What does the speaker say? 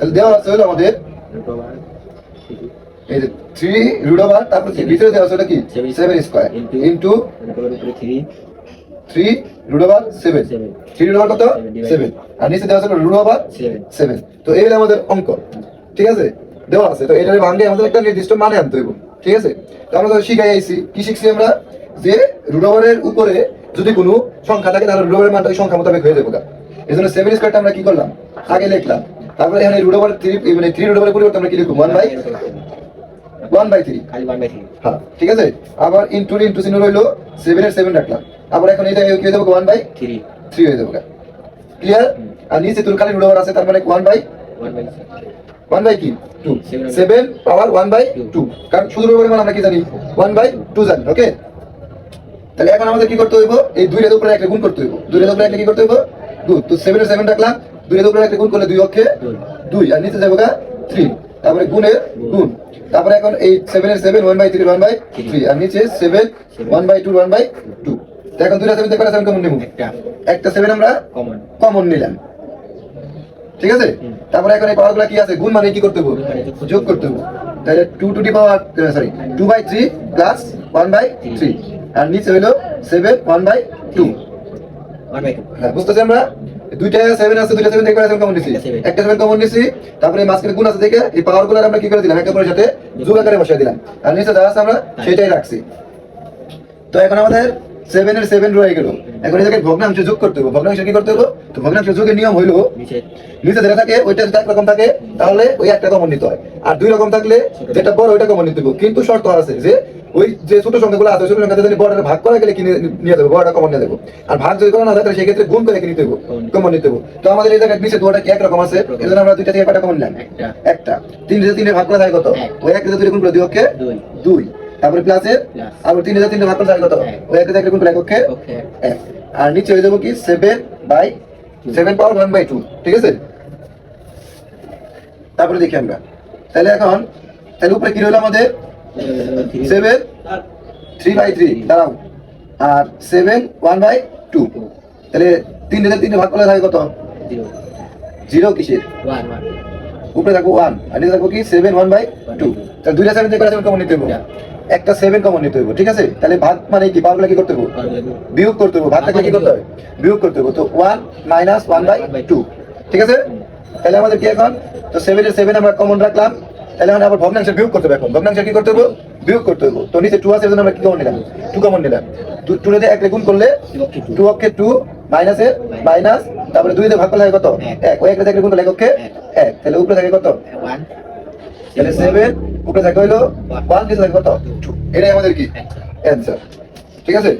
তাহলে দেওয়া আছে হলো আমাদের এই যে থ্রি রুট ওভার তারপর ভিতরে দেওয়া আছে কি? Seven square into three root over seven three root over কত? সেভেন আর নিচে দেওয়া আছে রুট ওভার সেভেন তো এই হলো আমাদের অঙ্ক। ঠিক আছে? দেওয়া আছে। তো এটার ভাঙলে আমাদের একটা নির্দিষ্ট মানে আনতে হইব। ঠিক আছে? তো আমরা তো শিখাই আইছি। কি শিখছি আমরা? যে রুট ওভারের উপরে যদি কোনো সংখ্যা থাকে তাহলে রুট ওভারের মানটা ওই সংখ্যা মোতাবেক হয়ে যাবে এই জন্য সেভেন স্কোয়ারটা আমরা কি করলাম? আগে লিখলাম। তারপরে এখানে রুট ওভার থ্রি মানে থ্রি রুট ওভারের পরিবর্তে আমরা কি লিখব? One by one by three হ্যাঁ ঠিক আছে? আবার ইন্টু ইন্টু চিহ্ন রইল সেভেন এর সেভেন রাখলাম। আবার এখন এটা কি হয়ে যাবে? ওয়ান বাই থ্রি থ্রি হয়ে যাবে। ক্লিয়ার আর নিচে খালি রুট ওভার আছে তার মানে one by one by one by কি two seven power one by two কারণ শুধু পরিমাণ আমরা কি জানি? ওয়ান বাই টু জানি ওকে তাহলে এখন আমাদের কি করতে হইব? এই দুই রেদ উপরে একটা গুণ করতে হইব। দুই রেদ উপরে একটা কি করতে হইব? গুণ তো সেভেন সেভেন রাখলাম। দুই রেদ উপরে একটা গুণ করলে দুই অক্ষে দুই। আর নিচে যাব থ্রি তারপরে গুণের গুণ। তারপরে এখন এই সেভেন এর seven one by three one by three আর নিচে seven one by two one by two এখন দুইটা সেভেন থেকে সেভেন কমন নেব। একটা। সেভেন আমরা কমন নিলাম। ঠিক আছে? তারপরে এখন এই পাওয়ারগুলো কি আছে? গুণ মানে কি করতে হবে? মানে যোগ করতে হবে। তাহলে two to the power sorry two by three plus one by three আর নিচে হইল seven one by two one by two হ্যাঁ বুঝতেছি আমরা? দুইটা সেভেন আছে দুইটা সেভেন কমন নিছি। একটা সেভেন কমন নিছি তারপরে মাঝখানে গুণ আছে দেখে এই পাওয়ারগুলো আমরা কি করে দিলাম? একে অপরের সাথে যোগ আকারে বসাই দিলাম। আর নিচে যা আছে আমরা সেটাই রাখছি। তো এখন আমাদের সেভেন এর সেভেন রয়ে গেল। এখন জায়গায় ভগ্নাংশ যোগ করতে হবে। ভগ্নাংশ কি করতে হবে? তো ভগ্নাংশ যোগের নিয়ম হইল নিচে যেটা থাকে ওইটা যদি একরকম থাকে তাহলে ওই একটা কমন নিতে হয়। আর দুই রকম থাকলে যেটা বড় ওইটা কমন নিতে হবে। কিন্তু শর্ত আছে যে ওই যে ছোট সংখ্যাগুলো আছে ছোট সংখ্যা যদি বড়টা ভাগ করা গেলে কিনে নিয়ে যাবে? বড়টা কমন নিয়ে দেবো আর ভাগ যদি করা না তাহলে সেক্ষেত্রে গুণ করে কিনে হবে? কমন নিতে তো আমাদের এই জায়গায় নিচে দুটা কি একরকম আছে? এই জন্য আমরা দুইটা থেকে কয়টা কমন নিলাম। একটা। তিন হাজার তিনে ভাগ করা যায় কত? এক। ওই একটা দুই গুণ করে দুই অক্ষে দুই। তারপরে Plus। আবার তিন হাজার তিনটে ভাগ করা যায় কত? এক। ওই একটা একটা গুণ করে এক অক্ষে এক। আর নিচে হয়ে যাব কি? Seven by seven power one by two ঠিক আছে? তারপরে দেখি আমরা। তাহলে এখন তাহলে উপরে কি রইল আমাদের? সেভেন থ্রি বাই থ্রি দাঁড়াও আর সেভেন ওয়ান বাই টু তাহলে তিন হাজার তিনটে ভাগ করলে থাকে কত? জিরো কিসের? উপরে থাকব ওয়ান আর নিচে থাকব কি? সেভেন ওয়ান বাই টু তাহলে দুইটা সেভেন থেকে সেভেন কমন নিতে হইব। একটা সেভেন কমন নিতে হইব ঠিক আছে? তাহলে ভাগ মানে কি? পাওয়ারগুলো কি করতে হইব? বিয়োগ করতে হবে ভাগ থাকলে কি করতে হবে বিয়োগ করতে হবে তো one minus one by two ঠিক আছে? তাহলে আমাদের কি এখন? তো সেভেন এর সেভেন আমরা কমন রাখলাম। তাহলে আমরা আবার ভগ্নাংশের বিয়োগ করতে হবে এখন। ভগ্নাংশের কি করতে হবে? বিয়োগ করতে হবে। তো নিচে টু আছে এর জন্য আমরা কি কমন নিলাম? টু কমন নিলাম? টু রে এক গুণ করলে টু অক্ষে টু মাইনাসে মাইনাস তারপরে দুই দিয়ে ভাগ করলে কত? এক। ওই একটা থেকে গুণ করলে এক অক্ষে এক। তাহলে উপরে থাকে কত? তাহলে সেভেন উপরে থাকে হইল ওয়ান নিচে থাকে কত? টু এটাই আমাদের কি? অ্যান্সার ঠিক আছে?